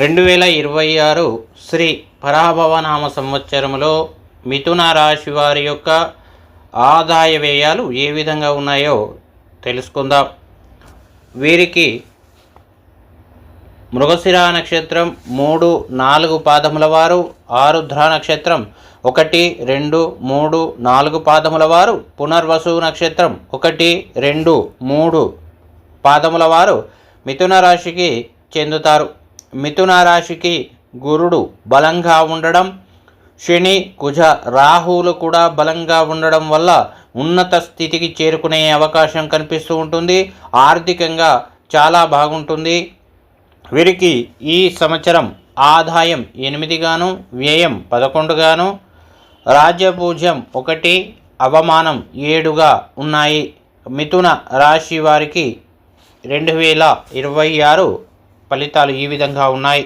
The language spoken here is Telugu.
రెండు వేల ఇరవై ఆరు శ్రీ పరాభవనామ సంవత్సరంలో మిథున రాశి వారి యొక్క ఆదాయ వ్యయాలు ఏ విధంగా ఉన్నాయో తెలుసుకుందాం. వీరికి మృగశిర నక్షత్రం మూడు నాలుగు పాదముల వారు ఆరుద్ర నక్షత్రం ఒకటి రెండు మూడు నాలుగు పాదముల వారు పునర్వసు నక్షత్రం ఒకటి రెండు మూడు పాదముల వారు మిథున రాశికి చెందుతారు. మిథున రాశికి గురుడు బలంగా ఉండడం శని కుజ రాహువులు కూడా బలంగా ఉండడం వల్ల ఉన్నత స్థితికి చేరుకునే అవకాశం కనిపిస్తూ ఉంటుంది. ఆర్థికంగా చాలా బాగుంటుంది. వీరికి ఈ సంవత్సరం ఆదాయం ఎనిమిదిగాను వ్యయం పదకొండుగాను రాజ్యపూజ్యం ఒకటి అవమానం ఏడుగా ఉన్నాయి. మిథున రాశి వారికి రెండు వేల ఇరవై ఆరు ఫలితాలు ఈ విధంగా ఉన్నాయి.